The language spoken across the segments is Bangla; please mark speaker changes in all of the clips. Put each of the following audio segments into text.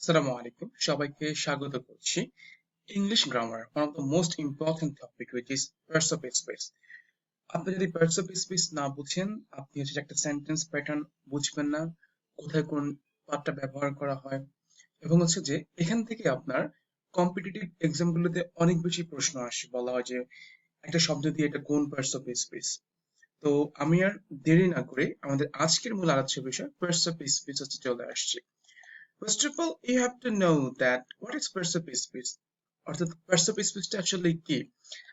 Speaker 1: আসসালামু আলাইকুম। সবাইকে স্বাগত করছি English grammar one of the most important topic which is parts of space আপনি যদি পার্টস অফ স্পেস না বুঝেন, আপনি হচ্ছে একটা সেন্টেন্স প্যাটার্ন বুঝবেন না, কোথায় কোন পার্টটা ব্যবহার করা হয়, এবং হচ্ছে যে এখান থেকে আপনার কম্পিটিটিভ এক্সামগুলোতে অনেক বেশি প্রশ্ন আসে। বলা হয় যে একটা শব্দ দিয়ে এটা কোন পার্টস অফ স্পেস তো আমি আর দেরি না করে আমাদের আজকের মূল আলোচ্য বিষয় পার্টস অফ স্পেস হচ্ছে চলে আসছে। First of all, you have to know that what is percept speech? অর্থাৎ percept speechটা আসলে কি?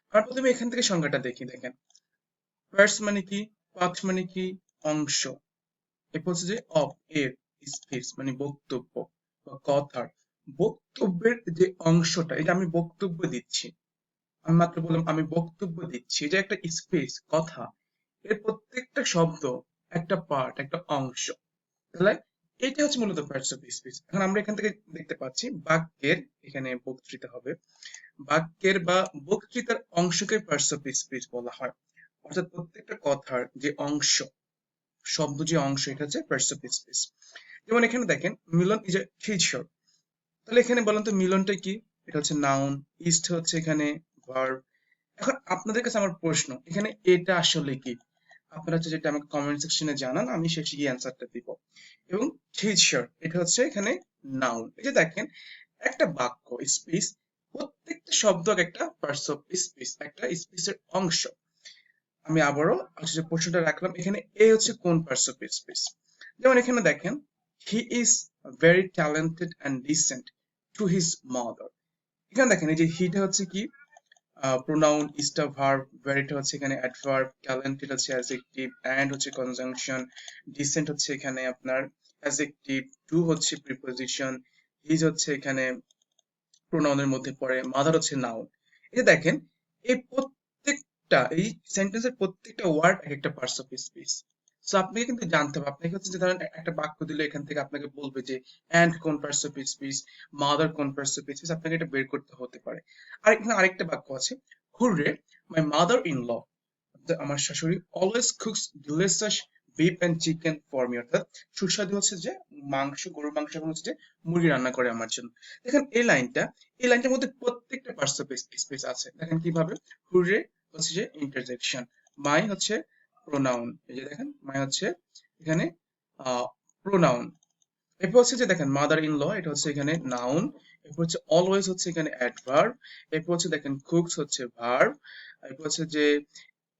Speaker 1: আমরা প্রথমে এখান থেকে সংজ্ঞাটা দেখি দেখেন। পার্স মানে কি? পাথ মানে কি? অংশ। এরপর যে অফ এর স্পিচ মানে বক্তব্য বা কথার। বক্তব্যের যে অংশটা এটা আমি বক্তব্য দিচ্ছি। আমি মাত্র বললাম আমি বক্তব্য দিচ্ছি। যে একটা স্পেস কথা। এর প্রত্যেকটা শব্দ একটা পার্ট একটা অংশ। তাহলে এটা হচ্ছে মূলত পার্টস অফ স্পিচ এখন আমরা এখান থেকে দেখতে পাচ্ছি বাক্যের, এখানে বক্তৃতা হবে। বাক্যের বা বক্তৃতার অংশকে পার্টস অফ স্পিচ বলা হয়। অর্থাৎ প্রত্যেকটা কথার যে অংশ, শব্দ যে অংশ, এটা হচ্ছে পার্টস অফ স্পিচ যেমন এখানে দেখেন, মিলন ইজ এ ফিচার তাহলে এখানে বলেন তো মিলনটা কি? এটা হচ্ছে নাউন ইস্ট হচ্ছে এখানে ভার্ব এখন আপনাদের কাছে আমার প্রশ্ন, এখানে এটা আসলে কি? আপনারা হচ্ছে যেটা আমাকে কমেন্ট সেকশনে জানান, আমি শেষে গিয়ে অ্যান্সারটা দিব। এবং টিচার এটা হচ্ছে এখানে নাউন এই যে দেখেন, একটা বাক্য স্পিচ প্রত্যেকটা শব্দ একটা পার্টস অফ স্পিচ একটা স্পিচের অংশ। আমি আবারও হচ্ছে প্রশ্নটা রাখলাম, এখানে এ হচ্ছে কোন পার্টস অফ স্পিচ যেমন এখানে দেখেন he is very talented and decent to his mother এখানে দেখেন, এই যে হিটা হচ্ছে কি? প্রোনাউন ইস্টা ভার্ব ভ্যারিটা হচ্ছে এখানে অ্যাডভার্ব ক্যালেন্টেড হচ্ছে অ্যাজেক্টিভ অ্যান্ড হচ্ছে কনজাংশন ডিসেন্ট হচ্ছে এখানে আপনার অ্যাজেক্টিভ টু হচ্ছে প্রিপোজিশন হিজ হচ্ছে এখানে প্রোনাউনের মধ্যে পড়ে মাদার হচ্ছে নাউন এই দেখেন, এই প্রত্যেকটা, এই সেন্টেন্সের প্রত্যেকটা ওয়ার্ড এক একটা পার্টস অফ স্পিচ সো আপনাকে কিন্তু জানতে হবে। আপনাকে হচ্ছে যে ধরেন একটা বাক্য দিলে, এখান থেকে আপনাকে বলবে যে অ্যান্ড কোন পার্টস অফ স্পিচ মাদার কোন পার্টস অফ স্পিচ আপনাকে এটা বের করতে হতে পারে। আর এখানে আরেকটা বাক্য আছে, hurray my mother in law আমার শাশুড়ি always cooks delicious beef and chicken for me অর্থাৎ সুস্বাদু হচ্ছে যে, মাংস, গরুর মাংস এবং হচ্ছে যে, মুরগি রান্না করে আমার জন্য। দেখেন এই লাইনটা, এই লাইনটার মধ্যে প্রত্যেকটা পার্টস অফ স্পেস আছে। দেখেন কীভাবে? হুররে হচ্ছে যে ইন্টারজেকশন মাই হচ্ছে প্রোনাউন এই যে দেখেন মাই হচ্ছে এখানে প্রোনাউন এরপর হচ্ছে যে দেখেন মাদার ইন ল এটা হচ্ছে এখানে নাউন এরপর হচ্ছে অলওয়েজ হচ্ছে এখানে অ্যাডভার্ব এরপর হচ্ছে দেখেন কুকস হচ্ছে ভার্ব এরপর হচ্ছে যে,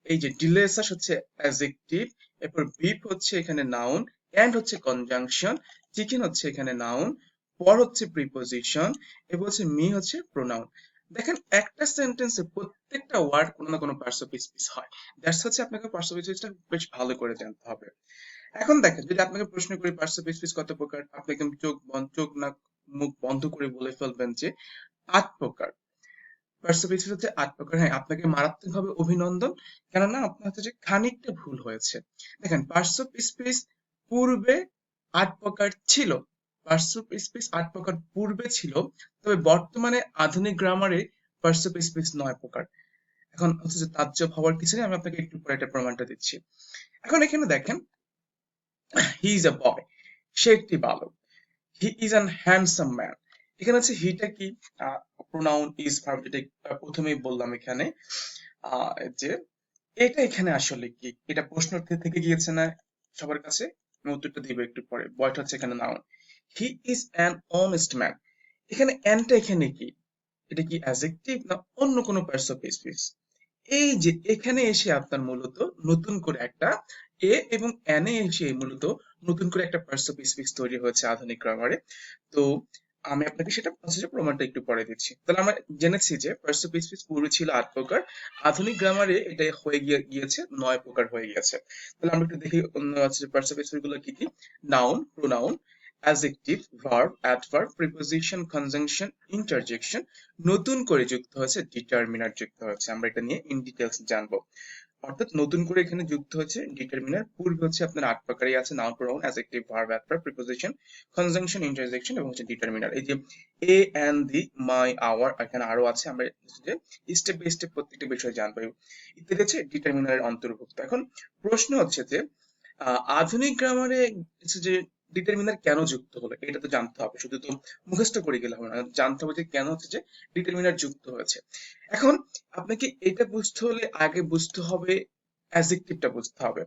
Speaker 1: এই যে ডিলেসাস হচ্ছে অ্যাজেক্টিভ এরপর বিপ হচ্ছে এখানে নাউন অ্যান্ড হচ্ছে কনজাংশন চিকেন হচ্ছে এখানে নাউন পর হচ্ছে প্রিপোজিশন এরপর হচ্ছে মি হচ্ছে প্রোনাউন দেখেন, একটা সেন্টেন্সে প্রত্যেকটা ওয়ার্ড কোনো না কোনো পার্টস অফ স্পিচ হয়। দ্যাটস হচ্ছে আপনাকে পার্টস অফ স্পিচটা বেশ ভালো করে জানতে হবে। এখন দেখেন, যদি আপনাকে প্রশ্ন করি পার্টস অফ স্পিচ কত প্রকার, আপনি একদম চোখ বন্ধ চোখ না মুখ বন্ধ করে বলে ফেলবেন যে আট প্রকার। পার্টস অফ স্পিচ হচ্ছে আট প্রকার। হ্যাঁ আপনাকে মারাত্মকভাবে অভিনন্দন। কেননা আপনার হচ্ছে যে খানিকটা ভুল হয়েছে। দেখেন পার্টস অফ স্পিচ পূর্বে আট প্রকার ছিল। পার্টস অফ স্পিচ আট প্রকার পূর্বে ছিল, তবে বর্তমানে আধুনিক গ্রামারে নয় প্রকার। এখন হচ্ছে তাজ্জব হওয়ার কিছু নেই, আমি আপনাকে একটু পরে প্রমাণটা দিচ্ছি। এখন এখানে দেখেন হি ইজ এ বয় সে একটি বালক he is an handsome man এখানে হচ্ছে হিটা কি? প্রোনাউন ইজ ভার্ব যেটা প্রথমেই বললাম এখানে। যে এটা এখানে আসলে কি? এটা প্রশ্ন থেকে গিয়েছে না সবার কাছে? আমি উত্তরটা দিব একটু পরে। বয়টা হচ্ছে এখানে noun he is an honest man এখানে অ্যানটা এখানে কি? এটা কি অ্যাজেক্টিভ না অন্য কোনো পার্টস অফ স্পিচ এই যে এখানে এসে আপনার মূলত নতুন করে একটা এ এবং এনে এসে মূলত নতুন করে একটা পার্টস অফ স্পিচ তৈরি হয়েছে আধুনিক গ্রামারে তো আমি আপনাকে সেটা প্রসেসের প্রমাণটা একটু পরে দিচ্ছি। তাহলে আমরা জেনেছি যে পার্টস অফ স্পিচ পূর্বে ছিল আট প্রকার। আধুনিক গ্রামারে এটা হয়ে গিয়ে গিয়েছে, নয় প্রকার হয়ে গেছে তাহলে আমরা একটু দেখি পার্টস অফ স্পিচগুলো কি কি? Noun pronoun adjective verb adverb preposition conjunction interjection নতুন করে যুক্ত হয়েছে ডিটারমিনার যুক্ত হয়েছে। আমরা এটা নিয়ে ইন ডিটেলস জানব। অর্থাৎ নতুন করে এখানে যুক্ত হচ্ছে ডিটারমিনার পূর্বে হচ্ছে আপনার আট প্রকারই আছে noun pronoun adjective verb adverb preposition conjunction interjection এবং হচ্ছে ডিটারমিনার এই যে এ এন্ড দি মাই আওয়ার এখানে আরও আছে, আমরা যে স্টেপ বাই স্টেপ প্রত্যেকটা বিষয় জানব। ইত্যাদি হচ্ছে ডিটারমিনারের অন্তর্ভুক্ত। এখন প্রশ্ন হচ্ছে যে আধুনিক গ্রামারে যে ডিটারমিনার কেন যুক্ত হলো, এটা তো জানতে হবে। শুধু তো মুখস্থ করে গেলে হবে না, জানতে হবে যে কেন হচ্ছে যে ডিটারমিনার যুক্ত হয়েছে। এখন আপনাকে এটা বুঝতে হলে আগে বুঝতে হবে অ্যাজেক্টিভটা বুঝতে হবে।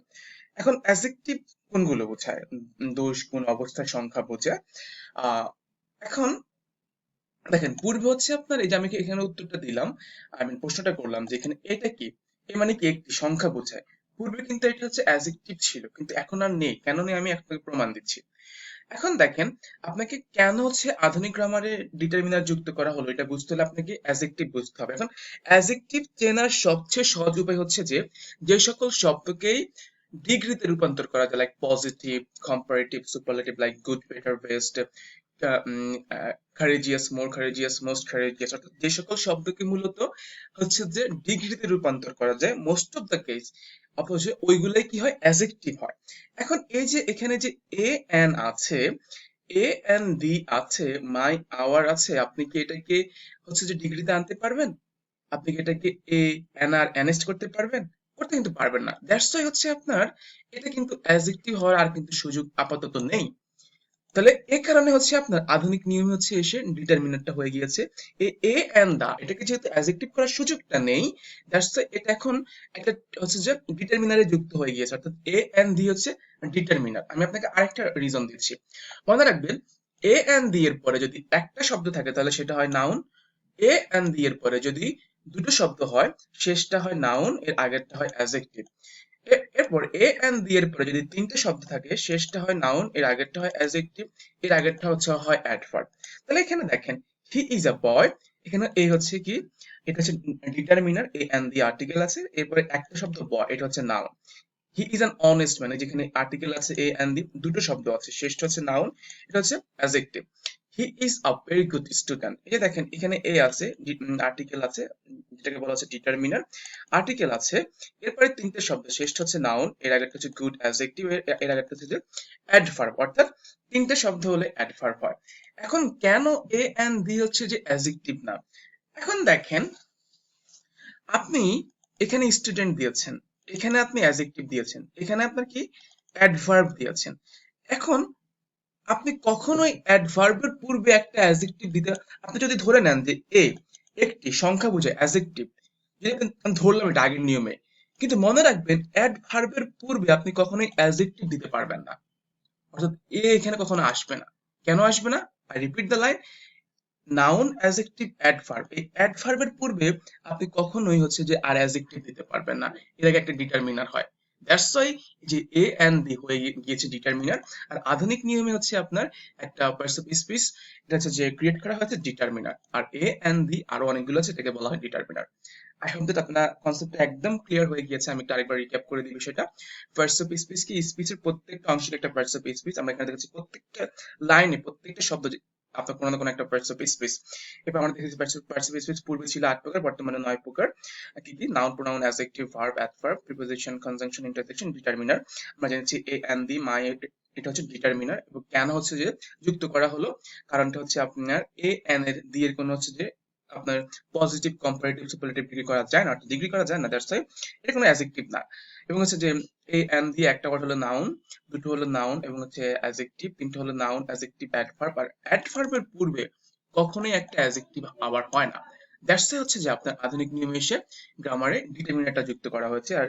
Speaker 1: এখন অ্যাজেক্টিভ কোনগুলো বোঝায়? দোষ, গুণ অবস্থার সংখ্যা বোঝায়। এখন দেখেন, পূর্বে হচ্ছে আপনার, এই যে আমি এখানে উত্তরটা দিলাম আমি প্রশ্নটা করলাম যে এখানে এটা কি? এ মানে কি একটি সংখ্যা বোঝায়। পূর্বে কিন্তু এটা হচ্ছে অ্যাজেক্টিভ ছিল, কিন্তু এখন আর নেই। কেন নেই আমি আপনাকে প্রমাণ দিচ্ছি। এখন দেখেন, আপনাকে কেন হচ্ছে আধুনিক গ্রামারে ডিটারমিনার যুক্ত করা হলো? এটা বুঝতে হলে আপনাকে অ্যাজেক্টিভ বুঝতে হবে। এখন অ্যাজেক্টিভ চেনার সবচেয়ে সহজ উপায় হচ্ছে যে যে সকল শব্দকেই ডিগ্রিতে রূপান্তর করা যায় like positive comparative superlative like good better best courageous more courageous most courageous অর্থাৎ যে সকল শব্দকে মূলত হচ্ছে যে ডিগ্রিতে রূপান্তর করা যায় মোস্ট অফ দ্য কেস অপোজে ওইগুলাই কি হয়? অ্যাজেক্টিভ হয়। এখন এই যে এখানে যে এ এন আছে এ এন ডি আছে মাই আওয়ার আছে, আপনি কি এটাকে হচ্ছে যে ডিগ্রিতে আনতে পারবেন? আপনি কি এটাকে এ এন আর এনেস্ট করতে পারবেন? করতে কিন্তু পারবেন না। দ্যাটস হচ্ছে আপনার এটা কিন্তু অ্যাজেক্টিভ হওয়ার আর কিন্তু সুযোগ আপাতত নেই। তাহলে এ কারণে হচ্ছে আপনার আধুনিক নিয়মে হচ্ছে এসে ডিটারমিনেন্টটা হয়ে গিয়েছে। এ এ এন্ড দা এটাকে যেহেতু অ্যাজেক্টিভ করার সুযোগটা নেই দ্যাটস এটা এখন একটা হচ্ছে যে ডিটারমিনারে যুক্ত হয়ে গিয়েছে। অর্থাৎ এ এন্ড দি হচ্ছে ডিটারমিনার আমি আপনাকে আরেকটা রিজন দিচ্ছি। মনে রাখবেন, এ এন্ড দি এর পরে যদি একটা শব্দ থাকে, তাহলে সেটা হয় নাউন এ এন্ড দি এর পরে যদি দুটো শব্দ হয়, শেষটা হয় নাউন এর আগেরটা হয় অ্যাজেক্টিভ এরপর এ এন্ড দি এর পরে যদি তিনটে শব্দ থাকে, শেষটা হয় নাউন এর আগেরটা হয় অ্যাজেক্টিভ এর আগেরটা হচ্ছে হয় অ্যাডভার্ব তাহলে এখানে দেখেন হি ইজ আ বয় এখানে এ হচ্ছে কি, এটা হচ্ছে determiner a and the article আছে, এরপরে একটা শব্দ বয় এটা হচ্ছে noun he is an honest মানে যেখানে আর্টিকেল আছে, এ এন্ড দি দুটো শব্দ আছে, শেষটা হচ্ছে নাউন এটা হচ্ছে adjective he is a very good student এই যে দেখেন, এখানে এ আছে আর্টিকেল আছে, যেটাকে বলা হচ্ছে ডিটারমিনার আর্টিকেল আছে, এরপরে তিনটে শব্দ শেষ হচ্ছে নাউন এর আগে হচ্ছে গুড অ্যাডজেক্টিভ এর আগে হচ্ছে যে অ্যাডভার্ব অর্থাৎ তিনটে শব্দ হলে অ্যাডভার্ব হয়। এখন কেন এ এন্ড ডি হচ্ছে যে অ্যাডজেক্টিভ না? এখন দেখেন, আপনি এখানে স্টুডেন্ট দিয়েছেন, এখানে আপনি অ্যাডজেক্টিভ দিয়েছেন, এখানে আপনার কি অ্যাডভার্ব দিয়েছেন। এখন আপনি কখনোই অ্যাডভার্বের পূর্বে একটা অ্যাডজেক্টিভ দিতে আপনি যদি ধরে নেন যে এ একটি সংখ্যা বোঝায় অ্যাডজেক্টিভ যদি আমি ধরলাম এটা আগের নিয়মে, কিন্তু মনে রাখবেন অ্যাডভার্বের পূর্বে আপনি কখনোই অ্যাডজেক্টিভ দিতে পারবেন না। অর্থাৎ এ এখানে কখনো আসবে না। কেন আসবে না? I repeat the line noun adjective adverb এই অ্যাডভার্বের পূর্বে আপনি কখনোই হচ্ছে যে আর অ্যাডজেক্টিভ দিতে পারবেন না। এর আগে একটা ডিটারমিনার হয়। দ্যাটস ওয়াই যে এ এন্ড দি হয়ে গিয়েছে ডিটারমিনার আর আধুনিক নিয়মে হচ্ছে আপনার একটা পার্সপ স্পিচ এটা হচ্ছে যে ক্রিয়েট করা হয়েছে ডিটারমিনার আর এ দি আরও অনেকগুলো আছে, এটাকে বলা হয় ডিটারমিনার আই আপনার কনসেপ্টটা একদম ক্লিয়ার হয়ে গিয়েছে, আমি আরেকবার রিক্যাপ করে দিই বিষয়টা। পার্সপ স্পিচ কি স্পিচের প্রত্যেকটা অংশের একটা পার্সপ আমরা এখানে দেখেছি প্রত্যেকটা লাইনে প্রত্যেকটা শব্দ আপনার কোনো না কোনো একটা পার্টস অফ স্পেস এবার আমরা দেখেছি পার্টস অফ স্পেস পূর্বে ছিল আট প্রকার, বর্তমানে নয় প্রকার। কি কি? Noun pronoun adjective verb adverb preposition conjunction interjection determiner আমরা জেনেছি এ এন্ড দি মাই এটা হচ্ছে ডিটারমিনার এবং কেন হচ্ছে যে যুক্ত করা হলো? কারণটা হচ্ছে আপনার এ এন এর দি এর কোনো হচ্ছে যে আপনার পজিটিভ কম্পারেটিভ সুপারলেটিভ ডিগ্রি করা যায় না, অর্থাৎ ডিগ্রি করা যায় না দ্যাটস ওয়াই এটা কোনো অ্যাডজেক্টিভ না। এবং হচ্ছে যে এ এন দিয়ে একটা ওয়ার্ড হলো নাউন দুটো হলো নাউন এবং হচ্ছে অ্যাডজেক্টিভ তিনটে হলো নাউন অ্যাডজেক্টিভ অ্যাডভার্ব আর অ্যাডভার্বের পূর্বে কখনোই একটা অ্যাডজেক্টিভ আবার হয় না। দ্যাটস হচ্ছে যে আপনার আধুনিক নিয়মে এসে গ্রামারে ডিটারমিনারটা যুক্ত করা হয়েছে, আর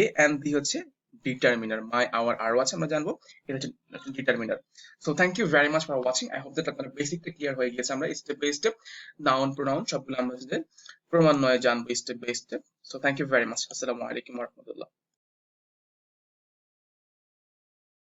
Speaker 1: এ এন্ড দি হচ্ছে ডিটারমিনার মাই আওয়ার আরও আছে, আমরা জানব। এটা হচ্ছে determiner so thank you very much for watching I hope that আপনার বেসিকটা ক্লিয়ার হয়ে গেছে আমরা step by step noun pronoun সবগুলো আমরা প্রমাণ নয় জানব step by step so thank you very much আসসালামু আলাইকুম রহমতুল্লাহ।